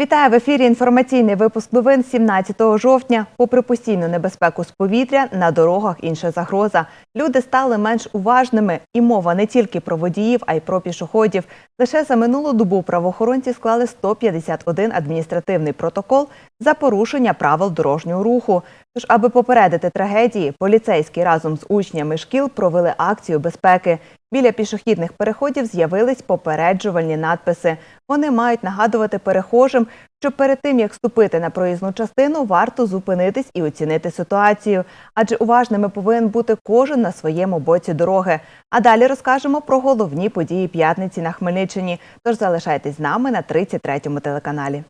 Вітаю в ефірі. Інформаційний випуск новин 17 жовтня. Попри постійну небезпеку з повітря, на дорогах інша загроза. Люди стали менш уважними, і мова не тільки про водіїв, а й про пішоходів. Лише за минулу добу правоохоронці склали 151 адміністративний протокол за порушення правил дорожнього руху. Тож, аби попередити трагедії, поліцейські разом з учнями шкіл провели акцію безпеки. Біля пішохідних переходів з'явились попереджувальні надписи. Вони мають нагадувати перехожим, що перед тим як вступити на проїзну частину, варто зупинитись і оцінити ситуацію, адже уважними повинен бути кожен на своєму боці дороги. А далі розкажемо про головні події п'ятниці на Хмельниччині. Тож залишайтесь з нами на 33-му телеканалі.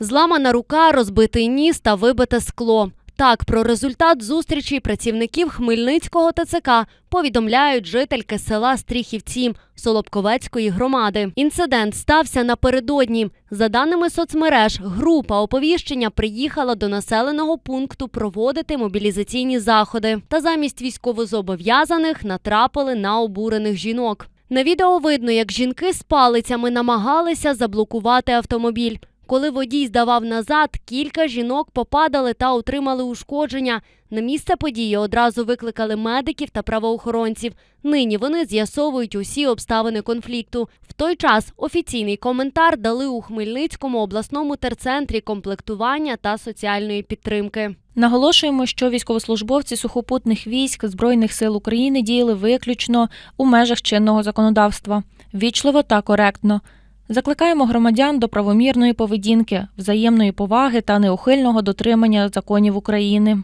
Зламана рука, розбитий ніс та вибите скло. Так, про результат зустрічі працівників Хмельницького ТЦК повідомляють жительки села Стріхівці Солобковецької громади. Інцидент стався напередодні. За даними соцмереж, група оповіщення приїхала до населеного пункту проводити мобілізаційні заходи. Та замість військовозобов'язаних натрапили на обурених жінок. На відео видно, як жінки з палицями намагалися заблокувати автомобіль. Коли водій здавав назад, кілька жінок попадали та отримали ушкодження. На місце події одразу викликали медиків та правоохоронців. Нині вони з'ясовують усі обставини конфлікту. В той час офіційний коментар дали у Хмельницькому обласному терцентрі комплектування та соціальної підтримки. Наголошуємо, що військовослужбовці сухопутних військ Збройних сил України діяли виключно у межах чинного законодавства, вічливо та коректно. Закликаємо громадян до правомірної поведінки, взаємної поваги та неухильного дотримання законів України.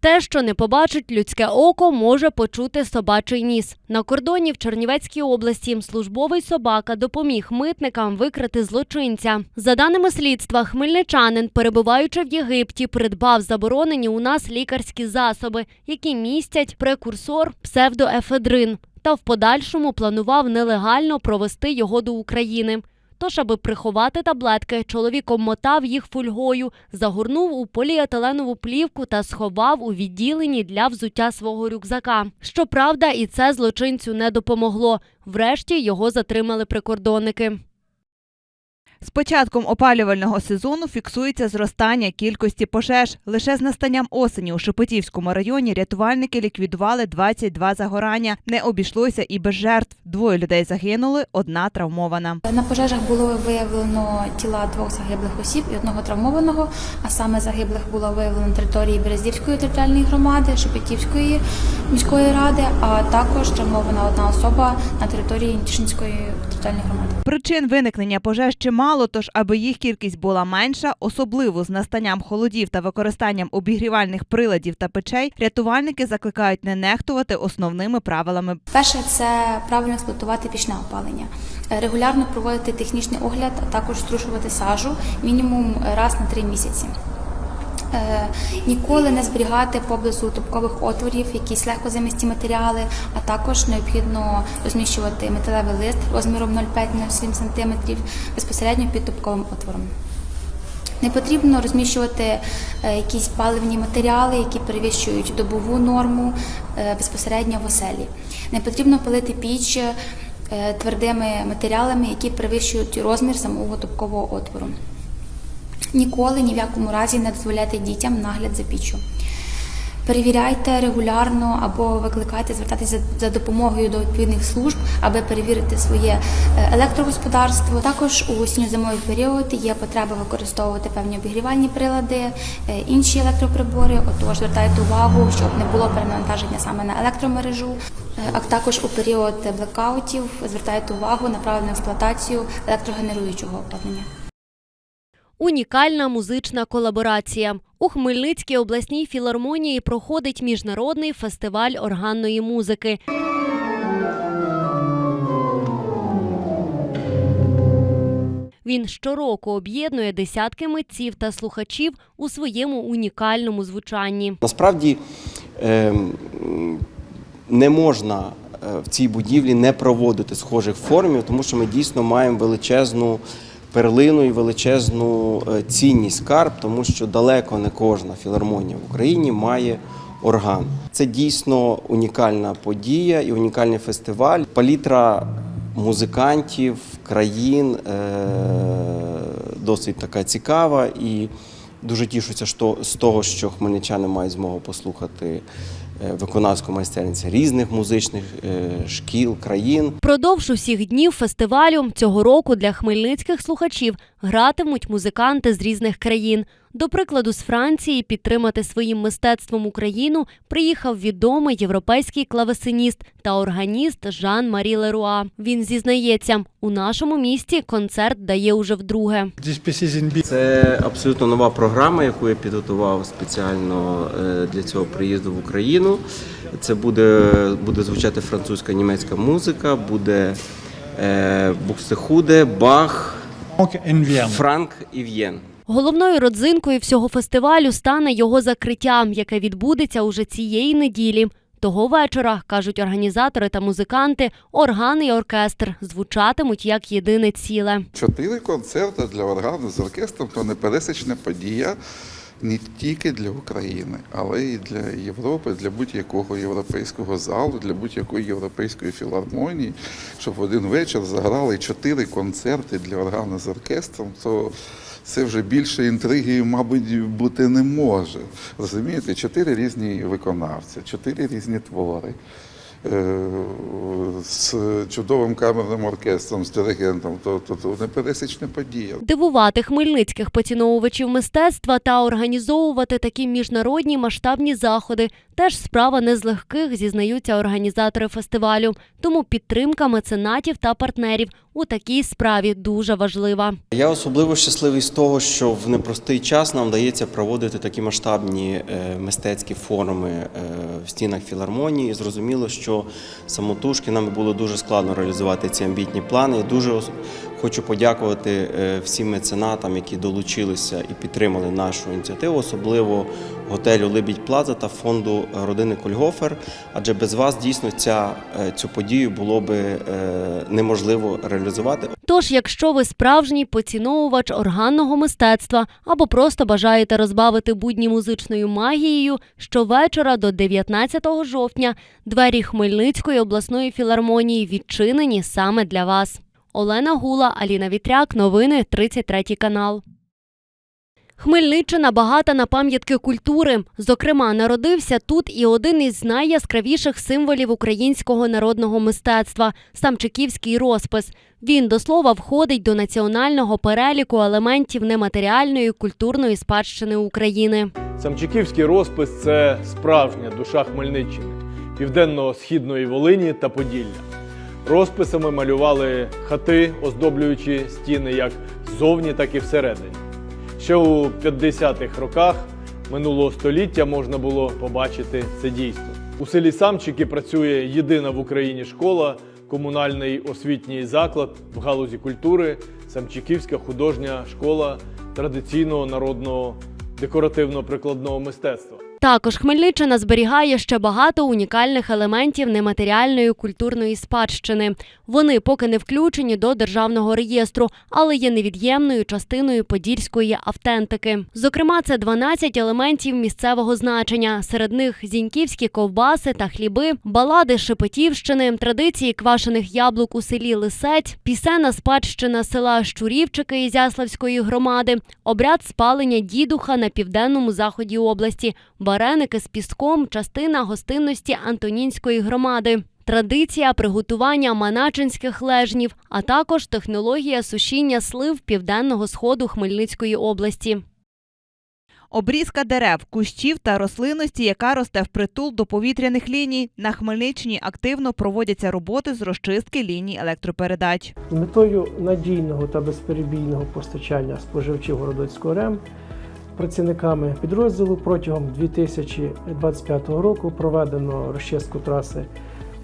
Те, що не побачить людське око, може почути собачий ніс. На кордоні в Чернівецькій області службовий собака допоміг митникам викрити злочинця. За даними слідства, хмельничанин, перебуваючи в Єгипті, придбав заборонені у нас лікарські засоби, які містять прекурсор псевдоефедрин, та в подальшому планував нелегально провести його до України. Тож, аби приховати таблетки, чоловік обмотав їх фольгою, загорнув у поліетиленову плівку та сховав у відділенні для взуття свого рюкзака. Щоправда, і це злочинцю не допомогло. Врешті його затримали прикордонники. З початком опалювального сезону фіксується зростання кількості пожеж. Лише з настанням осені у Шепетівському районі рятувальники ліквідували 22 загорання. Не обійшлося і без жертв. Двоє людей загинули, одна травмована. На пожежах було виявлено тіла двох загиблих осіб і одного травмованого. А саме загиблих було виявлено на території Берездівської територіальної громади, Шепетівської міської ради, а також травмована одна особа на території Тішинської територіальної громади. Причин виникнення пожеж чимало, тож аби їх кількість була менша, особливо з настанням холодів та використанням обігрівальних приладів та печей, рятувальники закликають не нехтувати основними правилами Перше це правильно експлуатувати пічне опалення, Е, регулярно проводити технічний огляд, а також струшувати сажу мінімум раз на три місяці. Е, Ніколи не зберігати поблизу топкових отворів якісь легкозамісті матеріали, а також необхідно розміщувати металевий лист розміром 0,5-0,7 см безпосередньо під топковим отвором. Не потрібно розміщувати е, якісь паливні матеріали, які перевищують добову норму е, безпосередньо в оселі. Не потрібно палити піч твердими матеріалами, які перевищують розмір самого топкового отвору. Ніколи ні в якому разі не дозволяйте дітям нагляд за піччю. Перевіряйте регулярно або викликайте, звертайтеся за, допомогою до відповідних служб, аби перевірити своє е, електрогосподарство. Також у осінньо-зимовий період є потреба використовувати певні обігрівальні прилади, е, інші електроприбори. Отож, звертайте увагу, щоб не було перенавантаження саме на електромережу. Е, А також у період блекаутів звертайте увагу на правильну експлуатацію електрогенеруючого обладнання. Унікальна музична колаборація. У Хмельницькій обласній філармонії проходить міжнародний фестиваль органної музики. Він щороку об'єднує десятки митців та слухачів у своєму унікальному звучанні. Насправді ем, не можна е, в цій будівлі не проводити схожих форумів, тому що ми дійсно маємо величезну перлину і величезну е, цінність скарб, тому що далеко не кожна філармонія в Україні має орган. Це дійсно унікальна подія і унікальний фестиваль. Палітра музикантів, країн е, досить така цікава і дуже тішуся з того, що хмельничани мають змогу послухати виконавську майстерність різних музичних е, шкіл, країн. Продовж усіх днів фестивалю цього року для хмельницьких слухачів гратимуть музиканти з різних країн. До прикладу, з Франції підтримати своїм мистецтвом Україну приїхав відомий європейський клавесиніст та органіст Жан-Марі Леруа. Він зізнається, у нашому місті концерт дає уже вдруге. Це абсолютно нова програма, яку я підготував спеціально е, для цього приїзду в Україну. Це буде, буде звучати французька німецька музика, буде е, Букстехуде, Бах. Франк і В'єн. Головною родзинкою всього фестивалю стане його закриття, яке відбудеться уже цієї неділі. Того вечора, кажуть організатори та музиканти, орган і оркестр звучатимуть як єдине ціле. Чотири концерти для органу з оркестром то непересічна подія не тільки для України, але й для Європи, для будь-якого європейського залу, для будь-якої європейської філармонії, щоб в один вечір заграли чотири концерти для органу з оркестром, то це вже більше інтриги, мабуть, бути не може. Розумієте, чотири різні виконавці, чотири різні твори. Е, З чудовим камерним оркестром, з диригентом, то, то, то непересічна подія. Дивувати хмельницьких поціновувачів мистецтва та організовувати такі міжнародні масштабні заходи теж справа не з легких, зізнаються організатори фестивалю. Тому підтримка меценатів та партнерів у такій справі дуже важлива. Я особливо щасливий з того, що в непростий час нам вдається проводити такі масштабні е, мистецькі форуми е, в стінах філармонії. Зрозуміло, що самотужки нам було дуже складно реалізувати ці амбітні плани. І дуже хочу подякувати е, всім меценатам, які долучилися і підтримали нашу ініціативу, особливо готелю Либідь Плаза та фонду родини Кольгофер. Адже без вас дійсно ця, е, цю подію було би е, неможливо реалізувати. Тож, якщо ви справжній поціновувач органного мистецтва або просто бажаєте розбавити будні музичною магією, щовечора до 19 жовтня двері Хмельницької обласної філармонії відчинені саме для вас. Олена Гула, Аліна Вітряк, новини 33 канал. Хмельниччина багата на пам'ятки культури. Зокрема, народився тут і один із найяскравіших символів українського народного мистецтва самчиківський розпис. Він до слова входить до національного переліку елементів нематеріальної культурної спадщини України. Самчиківський розпис це справжня душа Хмельниччини, південно-східної Волині та Поділля. Розписами малювали хати, оздоблюючи стіни як ззовні, так і всередині. Ще у 50-х роках минулого століття можна було побачити це дійство. У селі Самчики працює єдина в Україні школа, комунальний освітній заклад в галузі культури, Самчиківська художня школа традиційного народного декоративно-прикладного мистецтва. Також Хмельниччина зберігає ще багато унікальних елементів нематеріальної культурної спадщини. Вони поки не включені до державного реєстру, але є невід'ємною частиною подільської автентики. Зокрема, це 12 елементів місцевого значення. Серед них зіньківські ковбаси та хліби, балади Шепетівщини, традиції квашених яблук у селі Лисець, пісенна спадщина села Щурівчики Ізяславської громади, обряд спалення дідуха на південному заході області, вареники з піском, частина гостинності Антонінської громади. Традиція приготування маначинських лежнів, а також технологія сушіння слив південного сходу Хмельницької області. Обрізка дерев, кущів та рослинності, яка росте впритул до повітряних ліній. На Хмельниччині активно проводяться роботи з розчистки ліній електропередач. З метою надійного та безперебійного постачання споживачів Городоцького РЕМ працівниками підрозділу протягом 2025 року проведено розчистку траси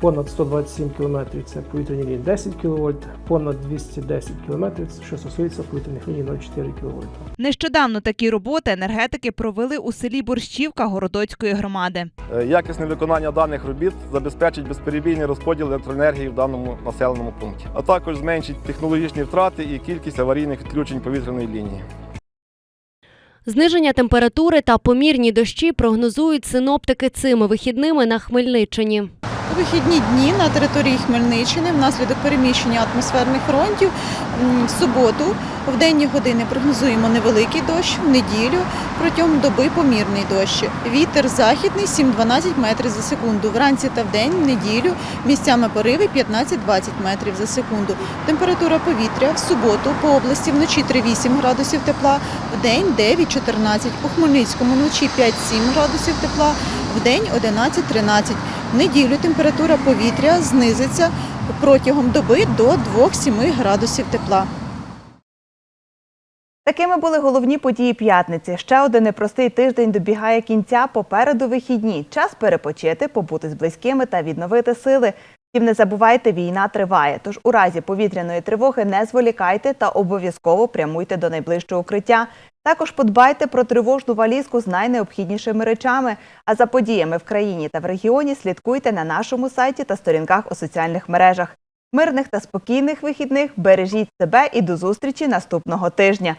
понад 127 км – це повітряні лінії 10 кВт, понад 210 км, що стосується повітряних ліній 0,4 кВт. Нещодавно такі роботи енергетики провели у селі Борщівка Городоцької громади. Е, Якісне виконання даних робіт забезпечить безперебійний розподіл електроенергії в даному населеному пункті, а також зменшить технологічні втрати і кількість аварійних відключень повітряної лінії. Зниження температури та помірні дощі прогнозують синоптики цими вихідними на Хмельниччині. Вихідні дні на території Хмельниччини внаслідок переміщення атмосферних фронтів в суботу в денні години прогнозуємо невеликий дощ, в неділю протягом доби помірний дощ. Вітер західний 7-12 метрів за секунду. Вранці та вдень, в неділю місцями пориви 15-20 метрів за секунду. Температура повітря в суботу по області вночі 3-8 градусів тепла, в день 9-14. У Хмельницькому вночі 5-7 градусів тепла, в день 11-13. В неділю температура повітря знизиться протягом доби до 2-7 градусів тепла. Такими були головні події п'ятниці. Ще один непростий тиждень добігає кінця. Попереду вихідні. Час перепочити, побути з близькими та відновити сили. Втім, не забувайте, війна триває. Тож у разі повітряної тривоги не зволікайте та обов'язково прямуйте до найближчого укриття. Також подбайте про тривожну валізку з найнеобхіднішими речами. А за подіями в країні та в регіоні слідкуйте на нашому сайті та сторінках у соціальних мережах. Мирних та спокійних вихідних бережіть себе і до зустрічі наступного тижня.